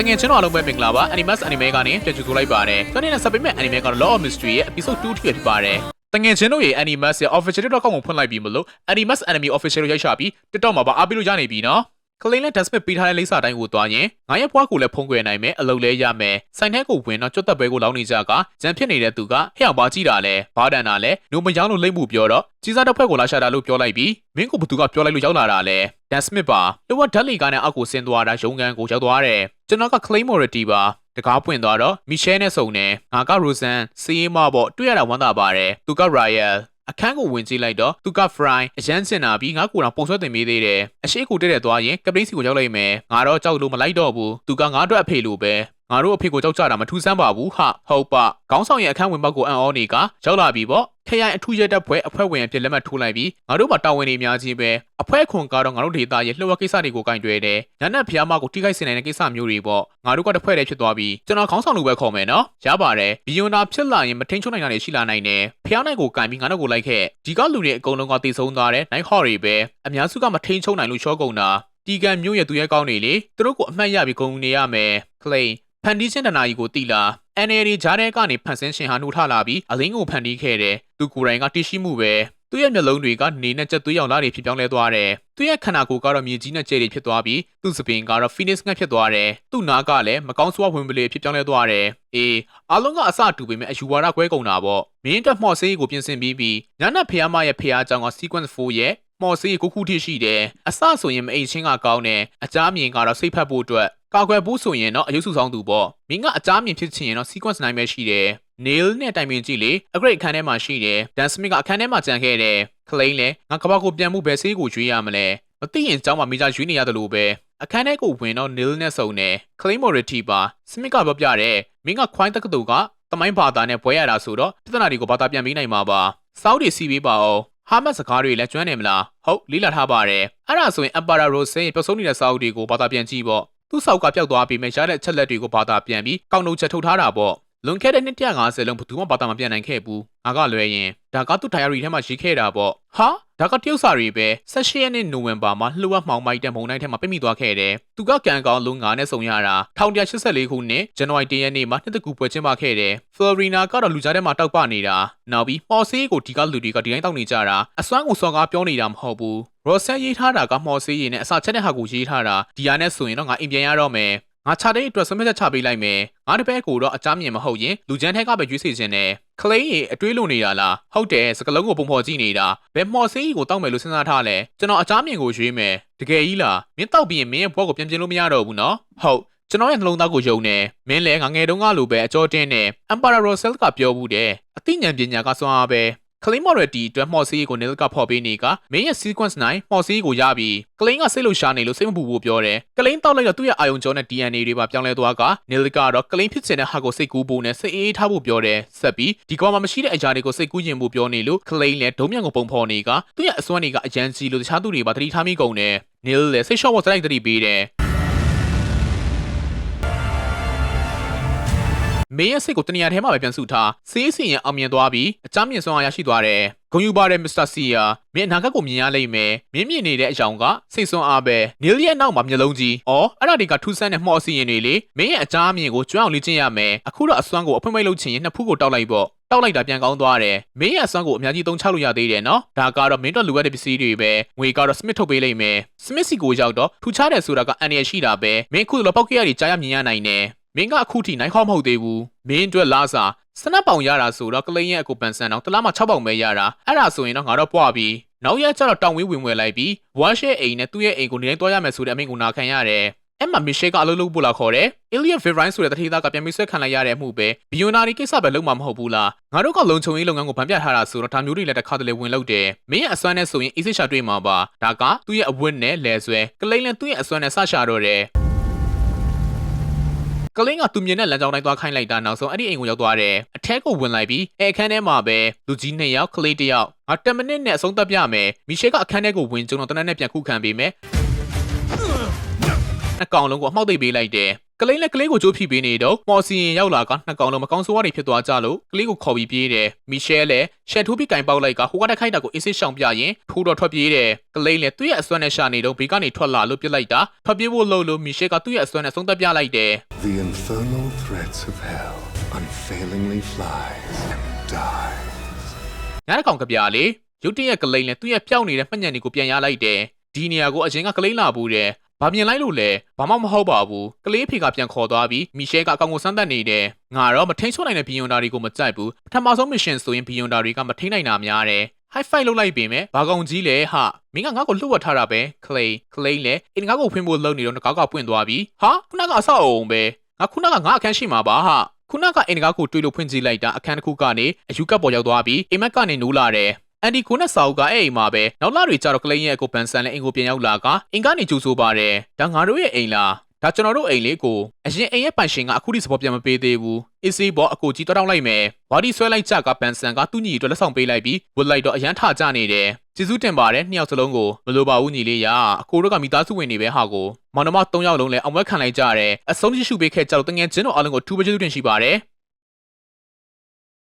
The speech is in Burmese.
တငယ်ချင်းတို့အားလုံးပဲမင်္ဂလာပါ Animus Anime ကနေကြိုဆိုလိုက်ပါတယ်။ဒီနေ့နဲ့ဆက်ပေးမဲ့ Anime ကတော့ Law of Mystery ရဲ့ episode 2ထိဖြစ်ပါတယ်။တငယ်ချင်းတို့ရဲ့ Animus ရဲ့ official TikTok ကိုဖွင့်လိုက်ပြီးမလို့ Animus Anime official ကိုရိုက်ရှာပြီး TikTok မှာပါအားပေးလို့ရနေပြီနော်။ကလိန်နဲ့ Dustbin ပေးထားတဲ့လိပ်စာတိုင်းကိုသွားရင်ငါရဲ့ဘွားကိုလည်းဖုံးကွယ်နိုင်မယ်အလုပ်လဲရမယ်။ဆိုင်ထဲကိုဝင်တော့ကြွတ်သက်ပွဲကိုလောင်းနေကြကဂျန်ဖြစ်နေတဲ့သူကဟဲ့အောင်ပါကြည့်တာလဲဘာဒန်တာလဲနိုမယောင်းလို့လိမ့်မှုပြောတော့ကြီးစားတစ်ဖွဲ့ကိုလာရှာတာလို့ပြောလိုက်ပြီးမင်းကိုဘသူကပြောလိုက်လို့ရောက်လာတာလဲ ဒန်စမစ်ပါလောကဓာတ်လီကားနဲ့အောက်ကိုဆင်းသွားတာရုံကန်ကိုရောက်သွားတယ်ကျွန်တော်က claim morality ပါတကားပွင့်သွားတော့မီရှဲနဲ့စုံတယ်ငါကရိုဆန်စီးရင်မပေါ့တွေ့ရတာဝမ်းသာပါတယ်သူက Royal အခန်းကိုဝင်ကြည့်လိုက်တော့သူက fry အရန်စင်တာပြီးငါကိုယ်တော်ပုံဆွဲတင်ပေးသေးတယ်အရှိကိုတက်တက်သွားရင်ကပလင်းစီကိုရောက်လိုက်မယ်ငါတော့ကြောက်လို့မလိုက်တော့ဘူးသူကငါအတွက်အဖေလိုပဲ ငါတို့အဖေကိုကြောက်ကြတာမထူးဆန်းပါဘူးဟာဟုတ်ပါခေါင်းဆောင်ရဲ့အခန်းဝင်ပေါက်ကိုအံ့ဩနေကရောက်လာပြီပေါ့ခရိုင်အထူးရဲတပ်ဖွဲ့အဖွဲ့ဝင်အဖြစ်လက်မှတ်ထိုးလိုက်ပြီးငါတို့မှာတာဝန်တွေအများကြီးပဲအဖွဲ့ခွန်ကတော့ငါတို့ဒေသရဲ့လှုပ်ဝက်ကိစ္စတွေကိုကင်တွယ်တယ်ညနေဖျားမကိုထိခိုက်စေနိုင်တဲ့ကိစ္စမျိုးတွေပေါ့ငါတို့ကတစ်ဖွဲ့တည်းဖြစ်သွားပြီးကျွန်တော်ခေါင်းဆောင်လို့ပဲခေါ်မယ်နော်ရပါတယ်ဘီယွန်နာဖြစ်လာရင်မထိန်ချုံနိုင်တာတွေရှိလာနိုင်တယ်ဖျားနိုင်ကိုကင်ပြီးငါတို့ကိုလိုက်ခဲ့ဒီကလူတွေအကုန်လုံးကတည်ဆုံးသွားတယ်နိုင်ဟော့တွေပဲအများစုကမထိန်ချုံနိုင်လို့ရှော့ကုန်တာတီကန်မျိုးရဲ့သူရဲ့ကောင်းနေလေသူတို့ကိုအမှတ်ရပြီးဂုံနေရမယ်ကလိန် ဖန်တီးချင်းတနာကြီးကိုတီလာ NLD ဂျားတဲ့ကနေဖန်ဆင်းရှင်ဟာနှုတ်ထလာပြီးအလင်းကိုဖန်တီးခဲ့တယ်သူကိုယ်တိုင်ကတရှိမှုပဲသူ့ရဲ့မျက်လုံးတွေကနေနဲ့ချက်သွေးရောင်လာတွေဖြစ်ပြောင်းလဲသွားတယ်သူ့ရဲ့ခန္ဓာကိုယ်ကတော့မြေကြီးနဲ့ကြဲတွေဖြစ်သွားပြီးသူ့စပင်ကတော့ Phoenix ငှက်ဖြစ်သွားတယ်သူ့နားကလည်းမကောင်းဆိုးဝင်ပလေဖြစ်ပြောင်းလဲသွားတယ်အေးအားလုံးကအစတူပေမဲ့အယူဝါဒကွဲကုန်တာပေါ့မင်းအတွက်မှော်ဆေးကိုပြင်ဆင်ပြီးပြီးညနာဖះမရဲ့ဖះအကြောင်းက sequence 4ရဲ့မော်ဆေးကိုခုထိရှိတယ်အစဆိုရင်မအိတ်ချင်းကကောင်းတယ်အကြမ်းမြင်ကတော့စိတ်ဖက်ဖို့အတွက် ကာကွယ်ဖို့ဆိုရင်တော့အယုစုဆောင်သူပေါ့မင်းကအကြမ်းမြင်ဖြစ်ချင်ရင်တော့ sequence နိုင်ပဲရှိတယ် nail နဲ့တိုင်ပင်ကြည့်လေ upgrade အခန်းထဲမှာရှိတယ် dan smith ကအခန်းထဲမှာကြံခဲ့တယ် claim လဲငါကဘာကိုပြန်မှုပဲဆေးကိုရွေးရမလဲမသိရင်ကျောင်းမှာမိသားရွေးနေရတယ်လို့ပဲအခန်းထဲကိုဝင်တော့ nail နဲ့စုံတယ် claim morality ပါ smith ကပြောပြတယ်မင်းက coin တက္ကသိုလ်ကတမိုင်းဘာသာနဲ့ပွဲရတာဆိုတော့ပြဿနာတွေကိုဘာသာပြန်ပေးနိုင်မှာပါစောက်တွေစီပေးပါအောင်ဟာမတ်စကားတွေလည်းကျွမ်းနေမလားဟုတ်လေးလာထားပါတယ်အဲ့ဒါဆိုရင် Emperor Rose ရဲ့ပျောက်ဆုံးနေတဲ့စာအုပ်တွေကိုဘာသာပြန်ကြည့်ပေါ့ သူ့ဆောက်ကပျောက်သွားပြီးမှရတဲ့အချက်လက်တွေကိုဘာသာပြန်ပြီးကောက်နှုတ်ချက်ထုတ်ထားတာပေါ့လွန်ခဲ့တဲ့နှစ်150လုံးဘယ်သူမှဘာသာမပြန်နိုင်ခဲ့ဘူးငါကလွဲရင်ဒါကသူ့ diary ထဲမှာရေးခဲ့တာပေါ့ဟာဒါကတရုတ်စာတွေပဲ16ရက်နေ့နိုဝင်ဘာမှာလှုပ်ဝက်မှောင်မိုက်တဲ့မုံတိုင်းထဲမှာပြိမိသွားခဲ့တယ်သူကကံကောင်းလုံးငါနဲ့ဆုံရတာ1184ခုနှစ်ဇန်နဝါရီ1ရက်နေ့မှာနှစ်တကူပွဲကျင်းပခဲ့တယ်ဖလော်ရီနာကတော့လူကြားထဲမှာတောက်ပနေတာနောက်ပြီးမော်ဆေးကိုဒီကလူတွေကဒီတိုင်းတောက်နေကြတာအစွမ်းကိုစော်ကားပြောနေတာမဟုတ်ဘူး ရော့ဆန်ရေးထားတာကမော်ဆေးရည်နဲ့အစာချက်တဲ့ဟာကိုရေးထားတာဒီဟာနဲ့ဆိုရင်တော့ငါအိမ်ပြန်ရတော့မယ်ငါချတဲ့အတွက်စမက်ချက်ချပေးလိုက်မယ်ငါတပည့်ကိုတော့အကြမ်းမြင်မဟုတ်ရင်လူချမ်းထဲကပဲရွေးစီခြင်းနဲ့ကလိန်ရေအတွေးလို့နေတာလားဟုတ်တယ်စကလုံးကိုပုံဖော်ကြည့်နေတာဘယ်မော်ဆေးကိုတောက်မယ်လို့စဉ်းစားထားလဲကျွန်တော်အကြမ်းမြင်ကိုရွေးမယ်တကယ်ကြီးလားမင်းတောက်ပြီးရင်မင်းရဲ့ဘွက်ကိုပြန်ပြင်လို့မရတော့ဘူးနော်ဟုတ်ကျွန်တော်ရဲ့နှလုံးသားကိုယုံနေမင်းလည်းငငယ်တုန်းကလိုပဲအကြောတင်းနဲ့ Emperor Rosel ကပြောဘူးတယ်အသိဉာဏ်ပညာကစွမ်းအားပဲ ကလိန်မော်ရတီအတွက်မော်စီးကိုနေကဖော်ပေးနေကမင်းရဲ့ sequence 9မော်စီးကိုရပြီးကလိန်ကစိတ်လို့ရှာနေလို့စိတ်မပူဘူးပြောတယ်ကလိန်တောက်လိုက်တော့သူ့ရဲ့အာယုံကြောနဲ့ DNA တွေပါပြောင်းလဲသွားကနေလကတော့ကလိန်ဖြစ်ချင်တဲ့ဟာကိုစိတ်ကူးဖို့နဲ့စိတ်အေးထားဖို့ပြောတယ်ဆက်ပြီးဒီကောင်မှမရှိတဲ့အရာတွေကိုစိတ်ကူးရင်ဖို့ပြောနေလို့ကလိန်လည်းဒုံမြန်ကိုပုံဖော်နေကသူ့ရဲ့အစွမ်းတွေကအရန်ကြီးလို့တခြားသူတွေပါတတိထားမိကုန်တယ်နေလလည်းစိတ်လျှော့ဖို့စလိုက်တတိပေးတယ် မင်းရဲ့စိတ်ကိုတနေရာထဲမှာပဲပြန်စုထားစေးစင်ရင်အောင်မြင်သွားပြီးအကြမ်းမြင့်စွမ်းအားရရှိသွားတယ်ဂုံယူပါတယ်မစ္စတာစီယာမင်းအနာဂတ်ကိုမြင်ရလိမ့်မယ်မင်းမြင်နေတဲ့အကြောင်းကစိတ်စွမ်းအားပဲနီလီရဲ့နောက်မှာမျက်လုံးကြီးအော်အဲ့ဒါတွေကထူးဆန်းတဲ့မှော်စီရင်တွေလေမင်းရဲ့အကြမ်းမြင့်ကိုကျွမ်းအောင်လေ့ကျင့်ရမယ်အခုတော့အစွမ်းကိုအဖွင့်မိတ်လုပ်ချင်ရင်နှစ်ဖူးကိုတောက်လိုက်ပေါ့တောက်လိုက်တာပြန်ကောင်းသွားတယ်မင်းရဲ့အစွမ်းကိုအများကြီးသုံးချလို့ရသေးတယ်နော်ဒါကတော့မင်းတို့လူရတဲ့ပစ္စည်းတွေပဲငွေကတော့စမစ်ထုတ်ပေးလိုက်မယ်စမစ်စီကိုရောက်တော့ထူခြားတယ်ဆိုတာကအန်ရရှိတာပဲမင်းခုလိုပောက်ကြရတွေကြားရမြင်ရနိုင်တယ် မင်းကအခုထိနိုင်ခေါမဟုတ်သေးဘူးမင်းအတွက်လာစာစနပ်ပေါင်ရတာဆိုတော့ကလိန်ရဲ့အကူပန်ဆန်တော့တလားမှ6ပေါင်ပဲရတာအဲ့ဒါဆိုရင်တော့ငါတော့ပွားပြီးနောက်ရက်ကျတော့တောင်ဝေးဝင်ဝယ်လိုက်ပြီးဝါရှဲအိမ်နဲ့သူ့ရဲ့အိမ်ကိုနေတိုင်းသွားရမယ်ဆိုတဲ့အမိန့်ကိုနာခံရတယ်အဲ့မှာမစ်ရှဲကအလုပ်လုပ်ဖို့လာခေါ်တယ်။ Elliot Vivine ဆိုတဲ့တတိသားကပြန်ပြီးဆွဲခံလိုက်ရတဲ့အမှုပဲဘီယိုနာရီကိစ္စပဲလုပ်မှာမဟုတ်ဘူးလား။ငါတို့ကလုံခြုံရေးလုပ်ငန်းကိုဗန်ပြထားတာဆိုတော့ဒါမျိုးတွေလည်းတစ်ခါတလေဝင်လုပ်တယ်။မင်းရဲ့အစွမ်းနဲ့ဆိုရင် easy shot တွေ့မှာပါ။ဒါကသူ့ရဲ့အဝတ်နဲ့လဲဆွဲကလိန်လည်းသူ့ရဲ့အစွမ်းနဲ့စရှာတော့တယ်။ ကလင်းကသူမြင်တဲ့လမ်းကြောင်းတိုင်းသွားခိုင်းလိုက်တာနောက်ဆုံးအဲ့ဒီအိမ်ကိုရောက်သွားတယ်အထက်ကိုဝင်လိုက်ပြီးအဲအခန်းထဲမှာပဲလူကြီးနှစ်ယောက်ကလေးတစ်ယောက်ငါ10မိနစ်နဲ့အဆုံးသတ်ပြမယ်မီရှဲကအခန်းထဲကိုဝင်ကျုံတော့တနက်နဲ့ပြန်ခုခံပေးမယ်အကောင်လုံးကိုအမှောက်သိပ်ပေးလိုက်တယ် ကလေးနဲ့ကလေးကိုကြိုးဖိပေးနေတော့မော်စီရင်ရောက်လာကနှစ်ကောင်လုံးမကောင်းဆိုးဝါးတွေဖြစ်သွားကြလို့ကလေးကိုခေါ်ပြီးပြေးတယ်မီရှဲလည်းရှက်ထိုးပြီးကင်ပေါက်လိုက်ကဟိုကတက်ခိုက်တာကိုအေးစစ်ရှောင်ပြရင်ထိုးတော့ထွက်ပြေးတယ်ကလေးလည်းသူ့ရဲ့အစွမ်းနဲ့ရှာနေတော့ဘေးကနေထွက်လာလို့ပြစ်လိုက်တာထွက်ပြေးဖို့လှုပ်လို့မီရှဲကသူ့ရဲ့အစွမ်းနဲ့ဆုံးသက်ပြလိုက်တယ် The infernal threats of hell unfailingly flies and dies. ညတစ်ကောင်ကပြားလေရုတ်တရက်ကလေးနဲ့သူ့ရဲ့ပျောက်နေတဲ့မှတ်ညံတွေကိုပြန်ရလိုက်တယ်ဒီနေရာကိုအရင်ကကလေးလာဘူးတယ် ဘာမြင်လိုက်လို့လဲဘာမှမဟုတ်ပါဘူးကလေးဖေကပြန်ခေါ်သွားပြီးမီရှဲကအကောင်ကိုစမ်းသပ်နေတယ်ငါတော့မထိန်ချွတ်နိုင်တဲ့ဘီယွန်ဒါတွေကိုမကြိုက်ဘူးပထမဆုံးမစ်ရှင်ဆိုရင်ဘီယွန်ဒါတွေကမထိန်နိုင်တာများတယ် high five လုပ်လိုက်ပေမဲ့ဘာကောင်ကြီးလဲဟာမင်းကငါ့ကိုလှုပ်ဝက်ထားတာပဲ clay clay လဲအင်ငါ့ကိုဖွင့်ဖို့လုပ်နေတော့ငါကပွင့်သွားပြီဟာခုနကအဆောက်အုံပဲငါခုနကငါအခန်းရှိမှာပါဟာခုနကအင်တကားကိုတွေးလို့ဖွင့်ကြည့်လိုက်တာအခန်းတစ်ခုကနေအယူကပ်ပေါ်ရောက်သွားပြီးအိမ်မက်ကနေနိုးလာတယ် အန်ဒီကိုနဲ့စာအုပ်ကအဲ့အိမ်မှာပဲနောက်လာတွေကြတော့ကလိန်ရဲ့အကိုပန်ဆန်နဲ့အင်ကိုပြန်ရောက်လာကအင်ကနေကြိုးဆိုပါတယ်ဒါငါတို့ရဲ့အိမ်လားဒါကျွန်တော်တို့အိမ်လေးကိုအရင်အိမ်ရဲ့ပိုင်ရှင်ကအခုထိစပေါ်ပြန်မပေးသေးဘူးအစ်စီဘောအကိုကြီးတွားတောင်းလိုက်မယ်ဝါဒီဆွဲလိုက်ကြကပန်ဆန်ကသူ့ညီအတွက်လက်ဆောင်ပေးလိုက်ပြီးဝတ်လိုက်တော့အရန်ထကြနေတယ်ကျေးဇူးတင်ပါတယ်နှစ်ယောက်စလုံးကိုမလိုပါဘူးညီလေးရအကိုတို့ကမိသားစုဝင်နေပဲဟာကိုမောင်နှမ၃ယောက်လုံးလည်းအောင်ပွဲခံလိုက်ကြတယ်အဆုံးရှိရှုပေးခဲ့ကြတော့တငယ်ချင်းတို့အားလုံးကိုထူးပကျေးဇူးတင်ရှိပါတယ်